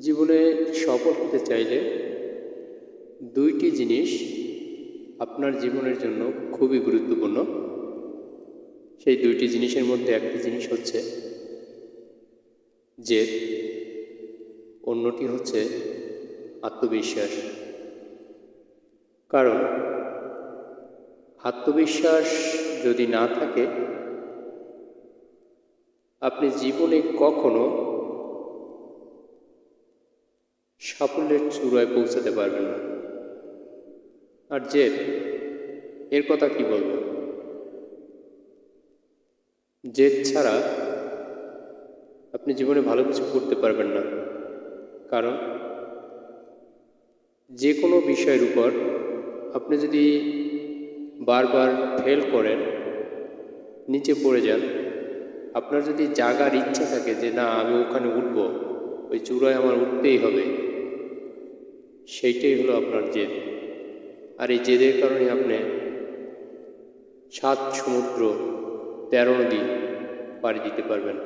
জীবনে সফল হতে চাইলে দুইটি জিনিস আপনার জীবনের জন্য খুবই গুরুত্বপূর্ণ। সেই দুইটি জিনিসের মধ্যে একটি জিনিস হচ্ছে যে, অন্যটি হচ্ছে আত্মবিশ্বাস। কারণ আত্মবিশ্বাস যদি না থাকে, আপনি জীবনে কখনো সাফল্যের চূড়ায় পৌঁছাতে পারবেন না। আর জেদ, এর কথা কি বলব? জেদ ছাড়া আপনি জীবনে ভালো কিছু করতে পারবেন না। কারণ যে কোনো বিষয়ের উপর আপনি যদি বারবার ফেল করেন, নিচে পড়ে যান, আপনার যদি জাগার ইচ্ছা থাকে যে, না, আমি ওখানে উঠব, ওই চূড়ায় আমার উঠতেই হবে। সেইটাই হলো আপনার জেদ। আর এই জেদের কারণে আপনি সাত সমুদ্র তেরো নদী পাড়ি দিতে পারবেন।